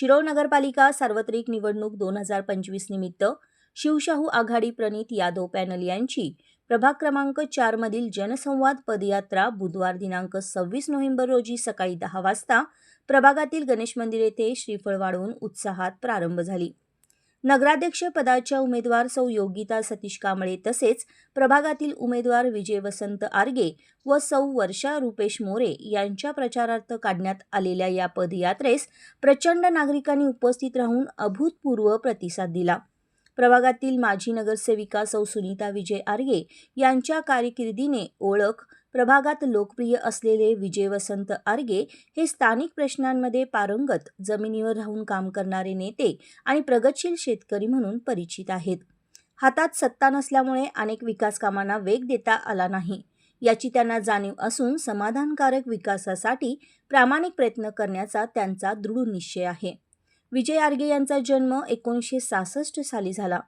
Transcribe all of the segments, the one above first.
शिरोळ नगरपालिका सार्वत्रिक निवडणूक दोन हजार पंचवीस निमित्त शिवशाहू आघाडी प्रणित यादव पॅनल यांची प्रभाग क्रमांक चारमधील जनसंवाद पदयात्रा बुधवार दिनांक सव्वीस नोव्हेंबर रोजी सकाळी दहा वाजता प्रभागातील गणेश मंदिर येथे श्रीफळ वाढवून उत्साहात प्रारंभ झाली. नगराध्यक्ष पदाच्या उमेदवार सौ योगिता सतीश कांबळे तसेच प्रभागातील उमेदवार विजय वसंत आर्गे व सौ वर्षा रुपेश मोरे यांच्या प्रचारार्थ काढण्यात आलेल्या या पदयात्रेस प्रचंड नागरिकांनी उपस्थित राहून अभूतपूर्व प्रतिसाद दिला. प्रभागातील माजी नगरसेविका सौ सुनीता विजय आर्गे यांच्या कारकिर्दीने ओळख प्रभागात लोकप्रिय असलेले विजय वसंत आर्गे हे स्थानिक प्रश्नांमध्ये पारंगत जमिनीवर राहून काम करणारे नेते आणि प्रगतशील शेतकरी म्हणून परिचित आहेत. हातात सत्ता नसल्यामुळे अनेक विकास कामांना वेग देता आला नाही. याची त्यांना जाणीव असून समाधानकारक विकासासाठी प्रामाणिक प्रयत्न करण्याचा त्यांचा दृढ निश्चय आहे. विजय आर्गे यांचा जन्म एकोणीसशे सहासष्ट साली झाला.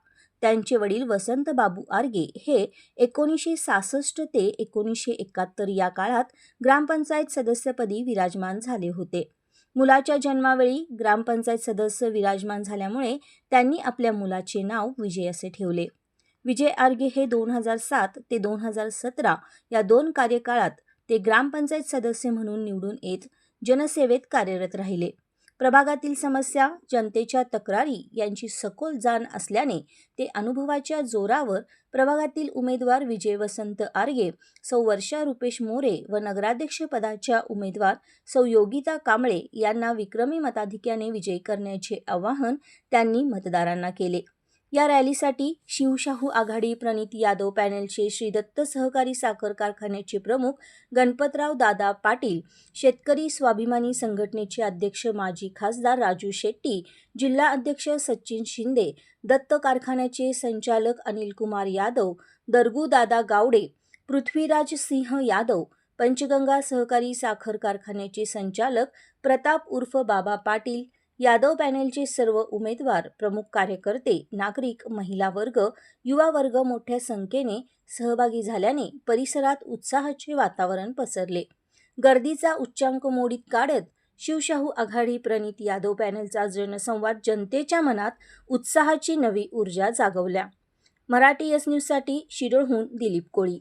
त्यांचे वडील वसंत बाबू आर्गे हे एकोणीसशे सहासष्ट ते एकोणीसशे एकाहत्तर या काळात ग्रामपंचायत सदस्यपदी विराजमान झाले होते. मुलाच्या जन्मावेळी ग्रामपंचायत सदस्य विराजमान झाल्यामुळे त्यांनी आपल्या मुलाचे नाव विजय असे ठेवले. विजय आर्गे हे दोन हजार सात ते दोन हजार सतरा या दोन कार्यकाळात ते ग्रामपंचायत सदस्य म्हणून निवडून येत जनसेवेत कार्यरत राहिले. प्रभागातील समस्या जनतेच्या तक्रारी यांची सखोल जाण असल्याने ते अनुभवाच्या जोरावर प्रभागातील उमेदवार विजय वसंत आर्गे सौ वर्षा रुपेश मोरे व नगराध्यक्ष पदाच्या उमेदवार सौ योगिता कांबळे यांना विक्रमी मताधिक्याने विजयी करण्याचे आवाहन त्यांनी मतदारांना केले. या रॅलीसाठी शिवशाहू आघाडी प्रणित यादव पॅनेलचे श्री दत्त सहकारी साखर कारखान्याचे प्रमुख गणपतराव दादा पाटील शेतकरी स्वाभिमानी संघटनेचे अध्यक्ष माजी खासदार राजू शेट्टी जिल्हा अध्यक्ष सचिन शिंदे दत्त कारखान्याचे संचालक अनिल कुमार यादव दरगू दादा गावडे पृथ्वीराज सिंह यादव पंचगंगा सहकारी साखर कारखान्याचे संचालक प्रताप उर्फ बाबा पाटील यादव पॅनेलचे सर्व उमेदवार प्रमुख कार्यकर्ते नागरिक महिला वर्ग युवा वर्ग मोठ्या संख्येने सहभागी झाल्याने परिसरात उत्साहाचे वातावरण पसरले. गर्दीचा उच्चांक मोडीत काढत शिवशाहू आघाडी प्रणित यादव पॅनेलचा जनसंवाद जनतेच्या मनात उत्साहाची नवी ऊर्जा जागवल्या. मराठी एस न्यूजसाठी शिरोळहून दिलीप कोळी.